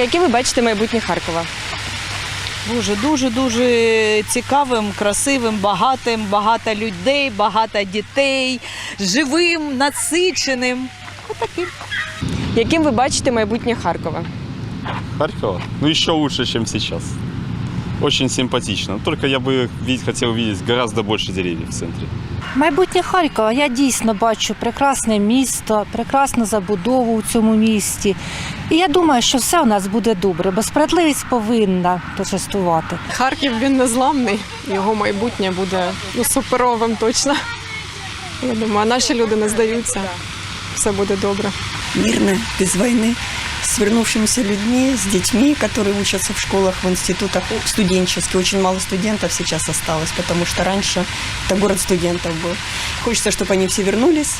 ласка, яке ви бачите майбутнє Харкова? Дуже дуже дуже цікавим, красивим, багатим, багато людей, багато дітей, живим, насиченим. Отаким. Яким ви бачите майбутнє Харкова? Харькова? Ну, еще лучше, чем сейчас. Очень симпатично. Только я бы видеть, хотел увидеть гораздо больше деревьев в центре. Майбутнє Харкова я дійсно бачу прекрасне місто, прекрасну забудову у цьому місті. І я думаю, що все у нас буде добре, бо справедливість повинна торжествувати. Харків він незламний, його майбутнє буде ну, суперовим точно. Я думаю, наші люди не здаються. Все буде добре. мирно, без войны, с вернувшимися людьми, с детьми, которые учатся в школах, в институтах, студенческих. Очень мало студентов сейчас осталось, потому что раньше это город студентов был. Хочется, чтобы они все вернулись,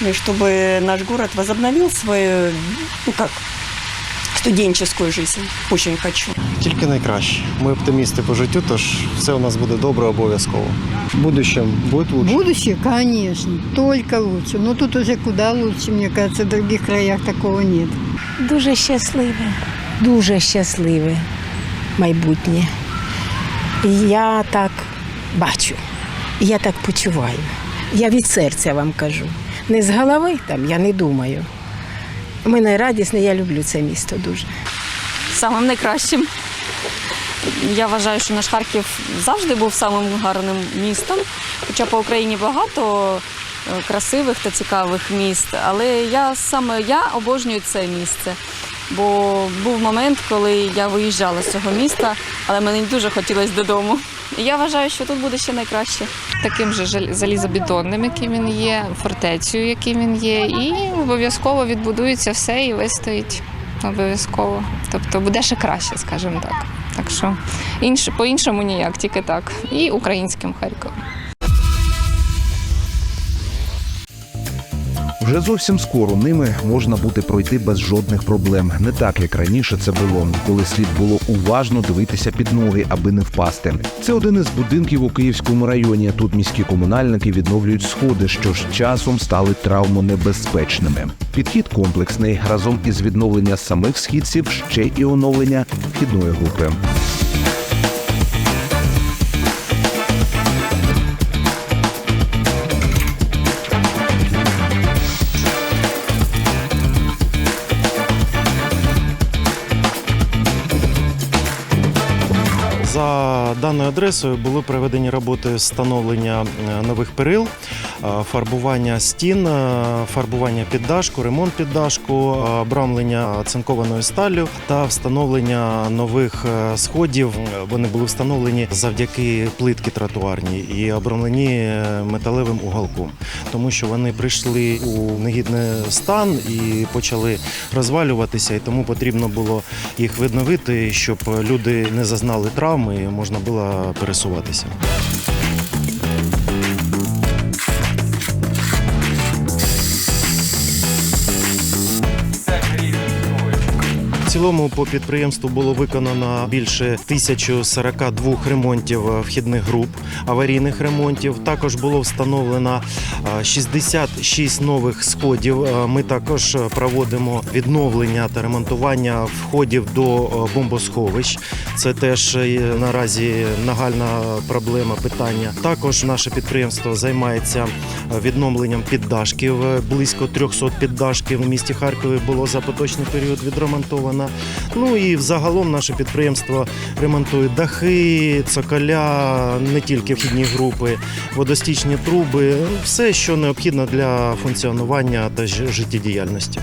и чтобы наш город возобновил свою, ну как, студенческую жизнь. Очень хочу. Тільки найкраще. Ми оптимісти по життю, тож все у нас буде добре обов'язково. В будущем буде лучше. Будущее, конечно, только лучше. Но тут уже куда лучше, мне кажется, в других краях такого нет. Дуже щасливе, дуже щасливе майбутнє. Я так бачу, я так почуваю. Я від серця вам кажу. Не з голови там, я не думаю. У мене радісне, я люблю це місто дуже. самим найкращим. Я вважаю, що наш Харків завжди був самим гарним містом. Хоча по Україні багато е, красивих та цікавих міст. Але я саме я обожнюю це місце. Бо був момент, коли я виїжджала з цього міста, але мені дуже хотілося додому. І я вважаю, що тут буде ще найкраще. Таким же залізобетонним, яким він є, фортецею, яким він є, і обов'язково відбудується все і вистоїть обов'язково. Тобто буде ще краще, скажімо так. Так що інше, по-іншому ніяк, тільки так. І українським Харковом. Вже зовсім скоро ними можна буде пройти без жодних проблем. Не так, як раніше це було, коли слід було уважно дивитися під ноги, аби не впасти. Це один із будинків у Київському районі. Тут міські комунальники відновлюють сходи, що з часом стали травмонебезпечними. Підхід комплексний разом із відновлення самих східців ще і оновлення вхідної групи. За даною адресою були проведені роботи встановлення е, нових перил, е, фарбування стін, е, фарбування піддашку, ремонт піддашку, обрамлення цинкованою сталлю та встановлення нових сходів. Вони були встановлені завдяки плитки тротуарній і обрамлені металевим уголком, тому що вони прийшли у негідний стан і почали розвалюватися, і тому потрібно було їх відновити, щоб люди не зазнали травми і можна було пересуватися. В цілому по підприємству було виконано більше 1042 ремонтів е, вхідних груп, аварійних ремонтів. Також було встановлено е, 66 нових сходів. Е, Ми також е, проводимо відновлення та ремонтування входів до е, бомбосховищ. Це теж е, наразі нагальна проблема питання. Також наше підприємство займається е, відновленням піддашків. Е, Близько 300 піддашків в місті Харкові було за поточний період відремонтовано. Ну і взагалом наше підприємство ремонтує дахи, цоколя, не тільки вхідні групи, водостічні труби, все, що необхідно для функціонування та життєдіяльності.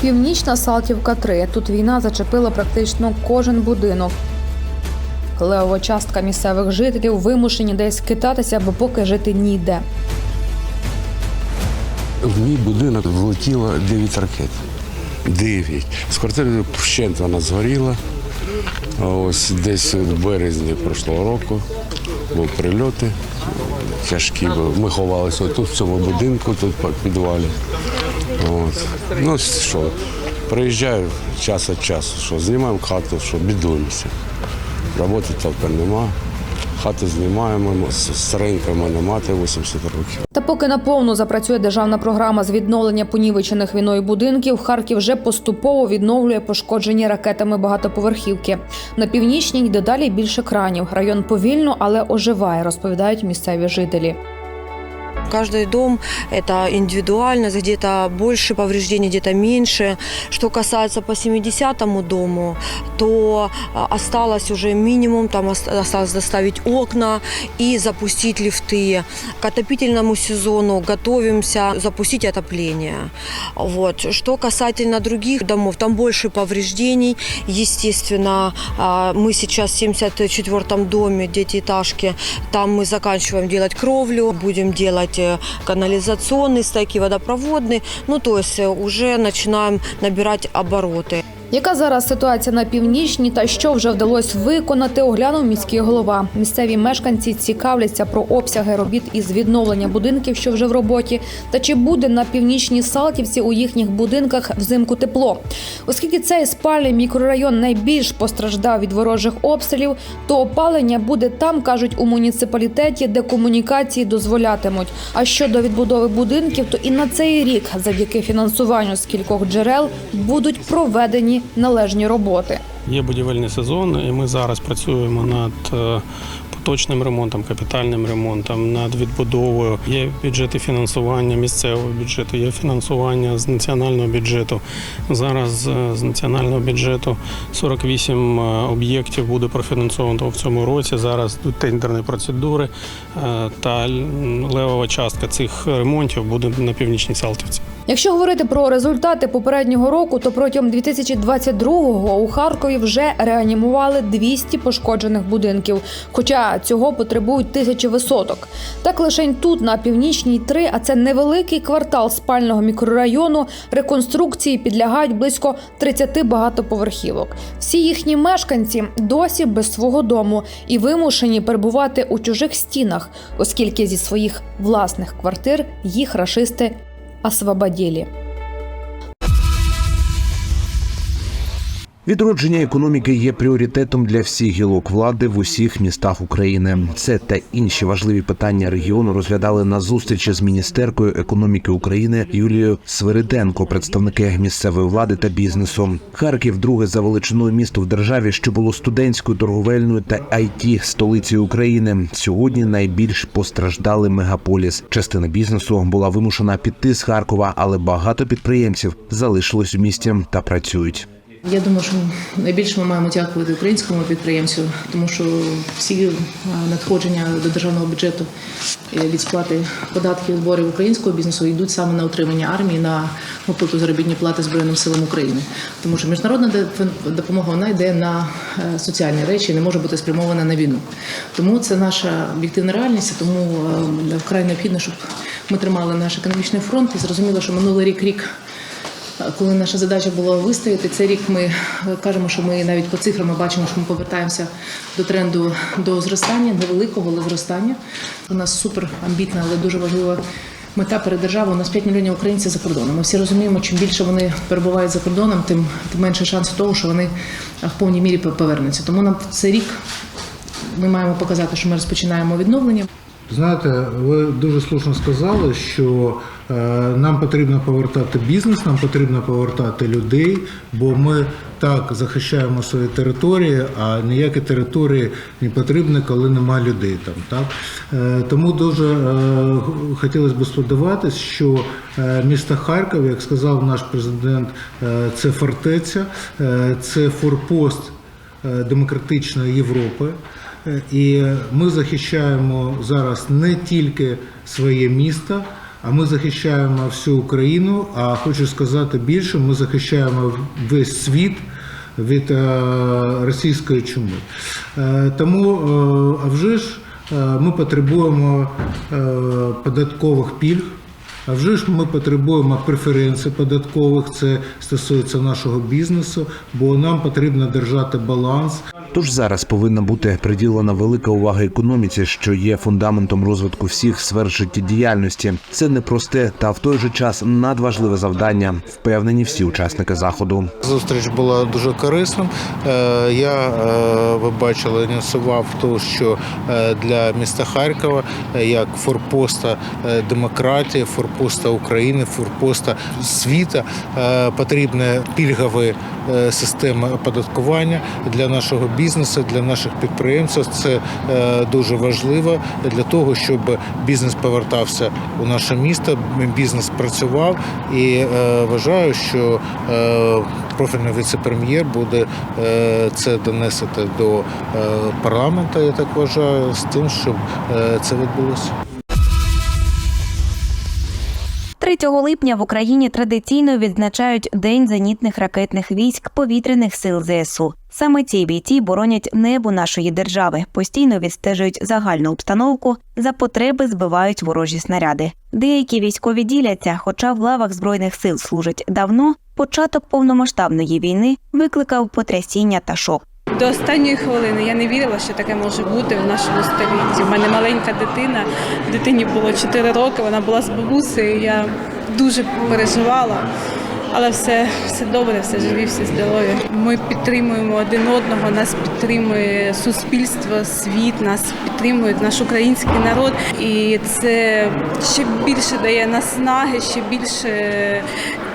Північна Салтівка 3. Тут війна зачепила практично кожен будинок. Левова частка місцевих жителів вимушені десь китатися, бо поки жити ніде. В мій будинок влетіло 9 ракет. 9. З квартири вщент вона згоріла. Ось десь в березні прошлого року були прильоти тяжкі. Ми ховалися тут, в цьому будинку, тут в підвалі. От. Ну що, приїжджаю час від часу, що знімаємо хату, що бідуємося. Роботи толком нема. хати знімаємо. Старенька мене мати 80 років. Та поки наповну запрацює державна програма з відновлення понівечених війною будинків, Харків вже поступово відновлює пошкоджені ракетами багатоповерхівки. На північній дедалі більше кранів. Район повільно, але оживає, розповідають місцеві жителі. Каждый дом это индивидуальность, где-то больше повреждений, где-то меньше. Что касается по 70-му дому, то а, осталось уже минимум, там ос- осталось доставить окна и запустить лифты. К отопительному сезону готовимся запустить отопление. Вот. Что касательно других домов, там больше повреждений. Естественно, а, мы сейчас в 74-м доме, детиэтажки, там мы заканчиваем делать кровлю, будем делать э, канализационные стойки, водопроводные. Ну, то есть э, уже начинаем набирать обороты. Яка зараз ситуація на північній та що вже вдалося виконати, оглянув міський голова. Місцеві мешканці цікавляться про обсяги робіт із відновлення будинків, що вже в роботі, та чи буде на північній Салтівці у їхніх будинках взимку тепло. Оскільки цей спальний мікрорайон найбільш постраждав від ворожих обстрілів, то опалення буде там, кажуть у муніципалітеті, де комунікації дозволятимуть. А щодо відбудови будинків, то і на цей рік, завдяки фінансуванню з кількох джерел, будуть проведені належні роботи. Є будівельний сезон, і ми зараз працюємо над е, поточним ремонтом, капітальним ремонтом, над відбудовою. Є бюджети фінансування місцевого бюджету, є фінансування з національного бюджету. Зараз е, з національного бюджету 48 е, об'єктів буде профінансовано в цьому році. Зараз тендерні процедури, е, та левова частка цих ремонтів буде на північній Салтівці. Якщо говорити про результати попереднього року, то протягом 2022-го у Харкові вже реанімували 200 пошкоджених будинків, хоча цього потребують тисячі висоток. Так лише тут на північній 3, а це невеликий квартал спального мікрорайону. Реконструкції підлягають близько 30 багатоповерхівок. Всі їхні мешканці досі без свого дому і вимушені перебувати у чужих стінах, оскільки зі своїх власних квартир їх рашисти освободили. Відродження економіки є пріоритетом для всіх гілок влади в усіх містах України. Це та інші важливі питання регіону розглядали на зустрічі з міністеркою економіки України Юлією Свириденко, представники місцевої влади та бізнесу. Харків друге за величиною місто в державі, що було студентською, торговельною та it столицею України. Сьогодні найбільш постраждалий мегаполіс. Частина бізнесу була вимушена піти з Харкова, але багато підприємців залишилось у місті та працюють. Я думаю, що найбільше ми маємо дякувати українському підприємцю, тому що всі е, надходження до державного бюджету е, від сплати податків і зборів українського бізнесу йдуть саме на утримання армії, на виплату заробітної плати Збройним силам України. Тому що міжнародна допомога вона йде на е, соціальні речі, і не може бути спрямована на війну. Тому це наша об'єктивна реальність, тому вкрай необхідно, щоб ми тримали наш економічний фронт і зрозуміло, що минулий рік рік коли наша задача була вистояти, цей рік ми е, кажемо, що ми навіть по цифрам бачимо, що ми повертаємося до тренду до зростання, невеликого, але зростання. У нас супер амбітна, але дуже важлива мета перед державою. У нас 5 мільйонів українців за кордоном. Ми всі розуміємо, чим більше вони перебувають за кордоном, тим, тим менше шансів того, що вони в повній мірі повернуться. Тому нам цей рік ми маємо показати, що ми розпочинаємо відновлення. Знаєте, ви дуже слушно сказали, що е, нам потрібно повертати бізнес, нам потрібно повертати людей, бо ми так захищаємо свої території, а ніякі території не потрібні, коли нема людей там. Так? Е, тому дуже е, хотілося б сподіватися, що е, місто Харків, як сказав наш президент, е, це фортеця, е, це форпост е, демократичної Європи. І ми захищаємо зараз не тільки своє місто, а ми захищаємо всю Україну. А хочу сказати більше, ми захищаємо весь світ від е, російської чуми. Е, Тому, е, а вже ж, ми потребуємо податкових пільг. А вже ж ми потребуємо преференцій податкових, це стосується нашого бізнесу, бо нам потрібно держати баланс. Тож зараз повинна бути приділена велика увага економіці, що є фундаментом розвитку всіх сфер життєдіяльності. Це непросте та в той же час надважливе завдання, впевнені всі учасники заходу. Зустріч була дуже корисним. Е, Я, е, ви бачили, анонсував то, що е, для міста Харкова як форпоста демократії, форпоста України, форпоста світа е, потрібна е, оподаткування для нашого бізнесу, для наших підприємців. Це е, дуже важливо для того, щоб бізнес повертався у наше місто, бізнес працював і е, вважаю, що профільний віце-прем'єр буде це донести до парламенту, я так вважаю, з тим, щоб це відбулося. 3 липня в Україні традиційно відзначають День зенітних ракетних військ повітряних сил ЗСУ. Саме ці бійці боронять небо нашої держави, постійно відстежують загальну обстановку, за потреби збивають ворожі снаряди. Деякі військові діляться, хоча в лавах збройних сил служать давно. Початок повномасштабної війни викликав потрясіння та шок. До останньої хвилини я не вірила, що таке може бути в нашому столітті. У мене маленька дитина, дитині було 4 роки, вона була з бабусею. Я дуже переживала, але все, все добре, все живі, все здорові. Ми підтримуємо один одного, нас підтримує суспільство, світ, нас підтримує наш український народ. І це ще більше дає наснаги, ще більше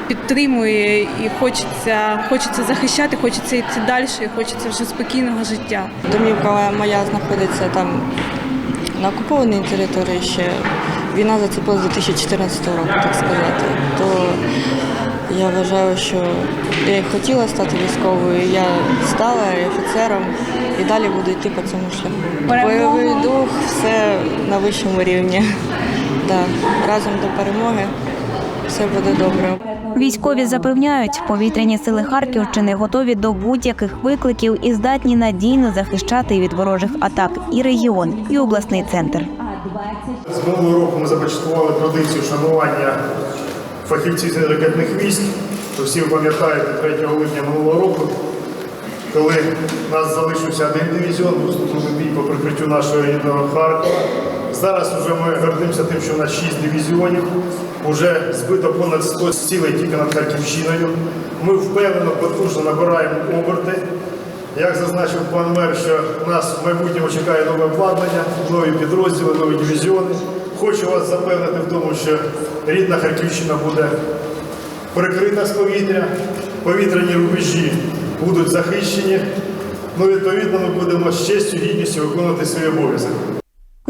підтримує і хочеться, хочеться захищати, хочеться йти далі, і хочеться вже спокійного життя. Домівка моя знаходиться там на окупованій території ще. Війна зацепила з 2014 року, так сказати. То я вважаю, що я і хотіла стати військовою, я стала офіцером і далі буду йти по цьому шляху. Бойовий дух, все на вищому рівні. Да. Разом до перемоги все буде добре. Військові запевняють, повітряні сили Харківщини готові до будь-яких викликів і здатні надійно захищати від ворожих атак і регіон, і обласний центр. З минулого року ми започаткували традицію шанування фахівців з ракетних військ. То всі ви пам'ятаєте 3 липня минулого року, коли у нас залишився один дивізіон, виступили бій по прикриттю нашого рідного Харкова. Зараз вже ми гордимося тим, що у нас 6 дивізіонів. Уже збито понад 100 цілей тільки над Харківщиною. Ми впевнено, потужно набираємо оберти. Як зазначив пан мер, що нас в майбутньому чекає нове обладнання, нові підрозділи, нові дивізіони. Хочу вас запевнити в тому, що рідна Харківщина буде прикрита з повітря, повітряні рубежі будуть захищені. Ну, відповідно, ми будемо з честю, гідністю виконувати свої обов'язок.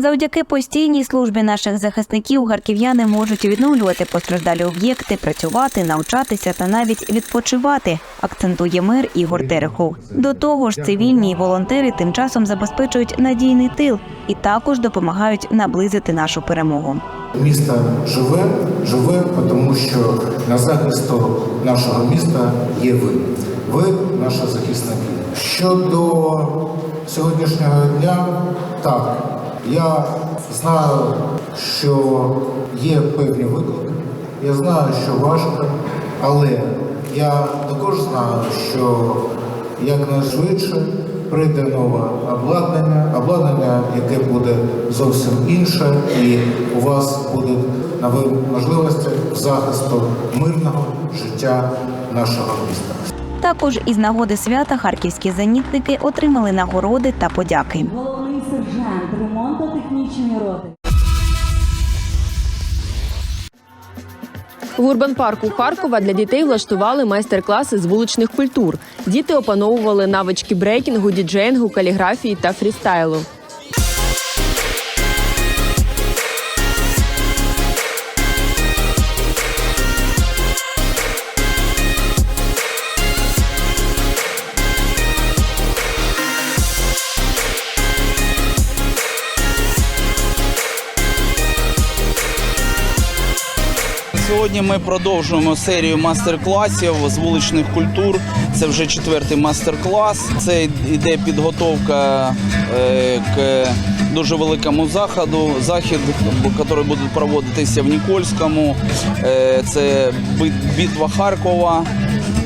Завдяки постійній службі наших захисників харків'яни можуть відновлювати постраждалі об'єкти, працювати, навчатися та навіть відпочивати, акцентує мер Ігор Терехов. До того ж, цивільні і волонтери тим часом забезпечують надійний тил і також допомагають наблизити нашу перемогу. Місто живе, живе, тому що на захисту нашого міста є ви. Ви наші захисники. Щодо сьогоднішнього дня, так, я знаю, що є певні виклики, я знаю, що важко, але я також знаю, що якнайшвидше прийде нове обладнання, обладнання, яке буде зовсім інше, і у вас будуть нові можливості захисту мирного життя нашого міста. Також із нагоди свята харківські зенітники отримали нагороди та подяки. Головний сержант ремонтно-технічної роти. В урбан-парку Харкова для дітей влаштували майстер-класи з вуличних культур. Діти опановували навички брейкінгу, діджеїнгу, каліграфії та фрістайлу. Сьогодні ми продовжуємо серію мастер-класів з вуличних культур. Це вже четвертий мастер-клас. Це йде підготовка е, к дуже великому заходу. Захід, який буде проводитися в Нікольському. Е, Це битва Харкова.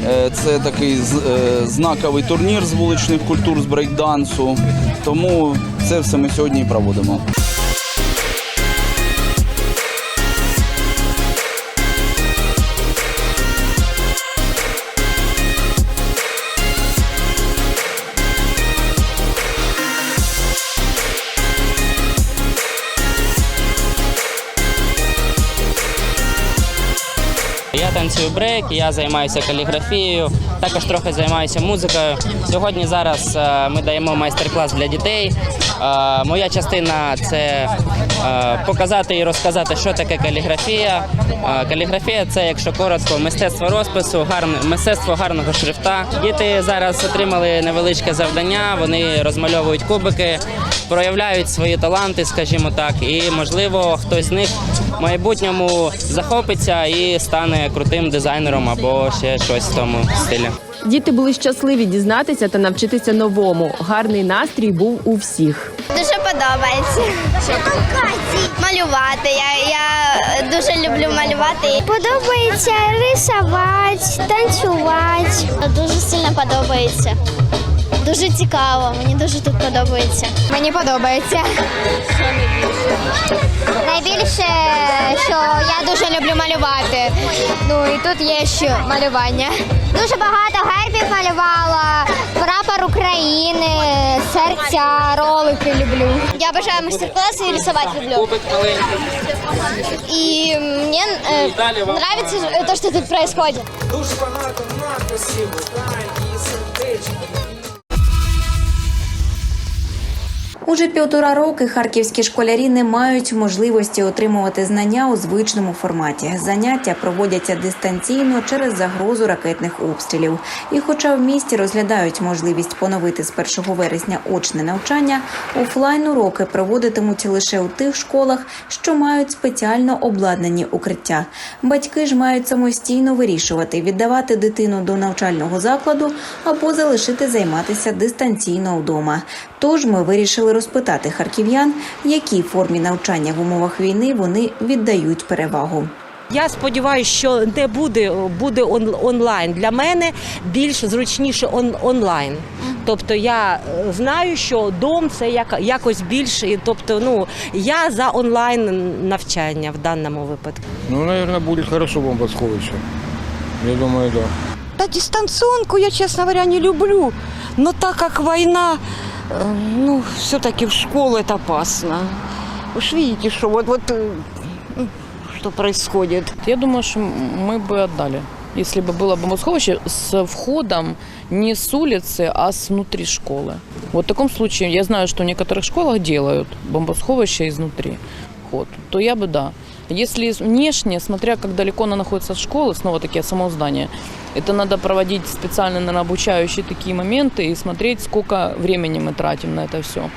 Е, Це такий знаковий турнір з вуличних культур з брейкдансу. Тому це все ми сьогодні і проводимо. Танцюю брейк, я займаюся каліграфією, також трохи займаюся музикою. Сьогодні зараз е, ми даємо майстер-клас для дітей. Е, Моя частина це показати і розказати, що таке каліграфія. Е, Каліграфія це, якщо коротко, мистецтво розпису, гарне мистецтво гарного шрифта. Діти зараз отримали невеличке завдання. Вони розмальовують кубики, проявляють свої таланти, скажімо так, і можливо хтось з них в майбутньому захопиться і стане крутим дизайнером або ще щось в тому стилі. Діти були щасливі дізнатися та навчитися новому. Гарний настрій був у всіх. Дуже подобається. Малювати. Я, я дуже люблю малювати. Подобається рисувати, танцювати. Дуже сильно подобається. Дуже цікаво. Мені дуже тут подобається. Мені подобається. Найбільше, що я дуже люблю малювати. Ну і тут є ще малювання. Дуже багато гербів малювала, прапор України, серця, ролики люблю. Я бажаю майстер-класи і рисувати люблю. І мені е, подобається те, що тут відбувається. Уже півтора роки харківські школярі не мають можливості отримувати знання у звичному форматі. Заняття проводяться дистанційно через загрозу ракетних обстрілів. І, хоча в місті розглядають можливість поновити з 1 вересня очне навчання, офлайн уроки проводитимуть лише у тих школах, що мають спеціально обладнані укриття. Батьки ж мають самостійно вирішувати, віддавати дитину до навчального закладу або залишити займатися дистанційно вдома. Тож ми вирішили розпитати харків'ян, якій формі навчання в умовах війни вони віддають перевагу. Я сподіваюся, що не буде, буде он, онлайн. Для мене більш зручніше он, онлайн. Тобто я е, знаю, що дом це як, якось більше. Тобто, ну я за онлайн навчання в даному випадку. Ну, наверное, будет хорошо бомбосховище. Я думаю, да. Да, дистанционку я, честно говоря, не люблю. Но так как война, ну, все-таки в школу это опасно. Вы ж видите, что вот, вот э, ну, что происходит. Я думаю, что мы бы отдали, если бы было бомбосховище с входом не с улицы, а с внутри школы. Вот в таком случае, я знаю, что в некоторых школах делают бомбосховище изнутри вход, то я бы да. Если внешне, смотря как далеко она находится от школы, снова таки от самого здания, это надо проводить специально, наверное, обучающие такие моменты и смотреть, сколько времени мы тратим на это все.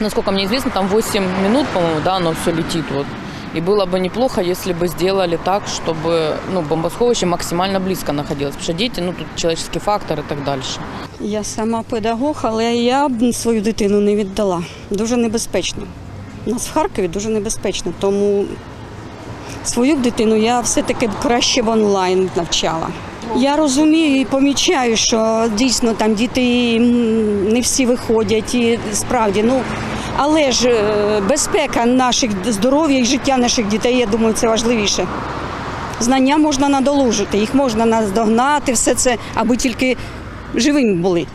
Насколько мне известно, там 8 минут, по-моему, да, оно все летит вот. И было бы неплохо, если бы сделали так, чтобы ну, бомбосховище максимально близко находилось. Потому что дети, ну тут человеческий фактор и так дальше. Я сама педагог, але я б свою дитину не віддала. Дуже небезпечно. У нас в Харкові дуже небезпечно, тому свою б дитину я все-таки краще в онлайн навчала. Я розумію і помічаю, що дійсно там діти не всі виходять, і справді, ну але ж е, безпека наших здоров'я і життя наших дітей, я думаю, це важливіше. Знання можна надолужити, їх можна наздогнати, все це, аби тільки живими були.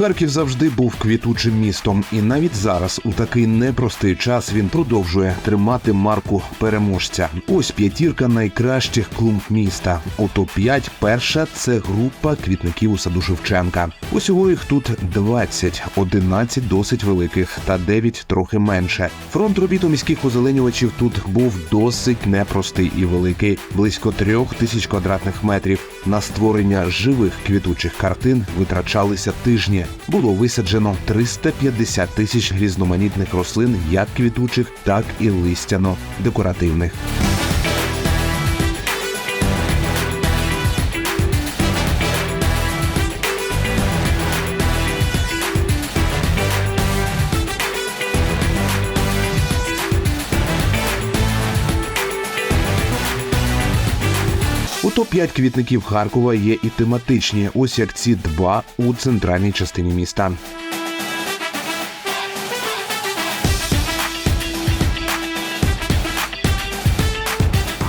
Харків завжди був квітучим містом, і навіть зараз, у такий непростий час, він продовжує тримати марку переможця. Ось п'ятірка найкращих клумб міста. У топ-5 перша це група квітників у саду Шевченка. Усього їх тут 20, 11 досить великих та 9 трохи менше. Фронт робіт у міських озеленювачів тут був досить непростий і великий, близько трьох тисяч квадратних метрів. На створення живих квітучих картин витрачалися тижні. Було висаджено 350 тисяч різноманітних рослин, як квітучих, так і листяно-декоративних. П'ять квітників Харкова є і тематичні. Ось як ці два у центральній частині міста.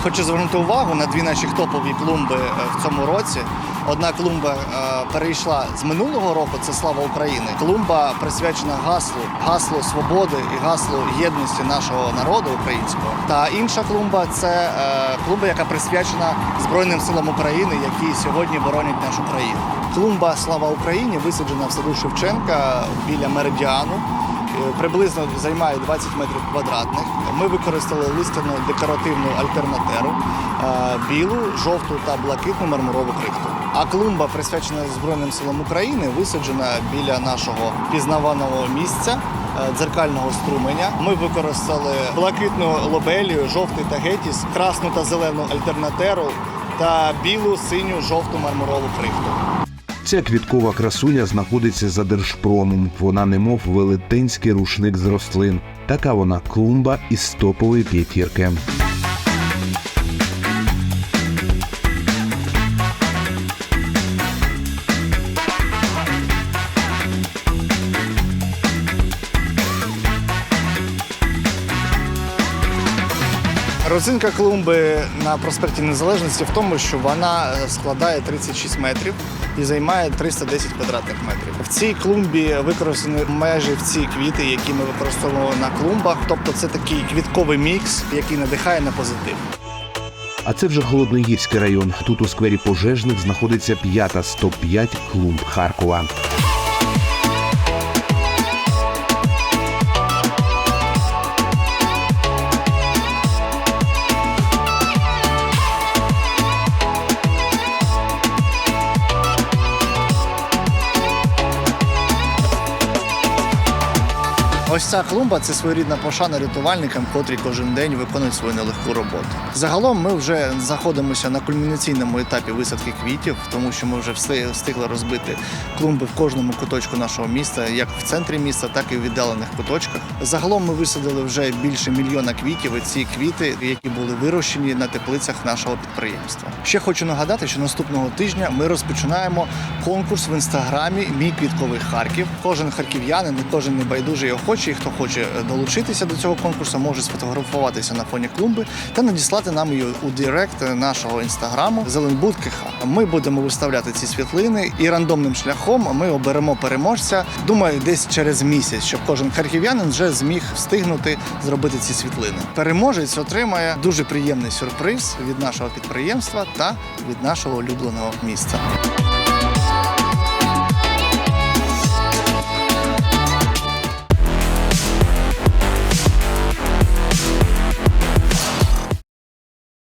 Хочу звернути увагу на дві наші топові клумби е, в цьому році. Одна клумба е, перейшла з минулого року. Це слава України. Клумба присвячена гаслу, гаслу свободи і гаслу єдності нашого народу українського. Та інша клумба це е, клумба, яка присвячена Збройним силам України, які сьогодні боронять нашу країну. Клумба Слава Україні висаджена в саду Шевченка біля меридіану. Приблизно займає 20 метрів квадратних. Ми використали листяну декоративну альтернатеру е, білу, жовту та блакитну мармурову крихту. А клумба, присвячена Збройним силам України, висаджена біля нашого пізнаваного місця. е, Дзеркального струменя ми використали блакитну лобелію, жовтий тагетіс, красну та зелену альтернатеру та білу, синю, жовту мармурову крихту. Ця квіткова красуня знаходиться за держпромом. Вона немов велетенський рушник з рослин. Така вона клумба із топової п'ятірки. Родзинка клумби на проспекті Незалежності в тому, що вона е, складає 36 метрів і займає 310 квадратних метрів. В цій клумбі використані майже всі квіти, які ми використовуємо на клумбах. Тобто це такий квітковий мікс, який надихає на позитив. А це вже Холодногірський район. Тут у сквері пожежних знаходиться п'ята з топ-5 клумб Харкова. Ось ця клумба це своєрідна пошана рятувальникам, котрі кожен день виконують свою нелегку роботу. Загалом ми вже знаходимося на кульмінаційному етапі висадки квітів, тому що ми вже встиг- встигли розбити клумби в кожному куточку нашого міста, як в центрі міста, так і в віддалених куточках. Загалом ми висадили вже більше мільйона квітів. І ці квіти, які були вирощені на теплицях нашого підприємства. Ще хочу нагадати, що наступного тижня ми розпочинаємо конкурс в інстаграмі Мій квітковий Харків. Кожен харків'янин, кожен небайдужий охочий, хто хоче долучитися до цього конкурсу, може сфотографуватися на фоні клумби та надіслати нам її у директ нашого інстаграму Зеленбуд КХ. Ми будемо виставляти ці світлини і рандомним шляхом ми оберемо переможця. Думаю, десь через місяць, щоб кожен харків'янин вже зміг встигнути зробити ці світлини. Переможець отримає дуже приємний сюрприз від нашого підприємства та від нашого улюбленого міста.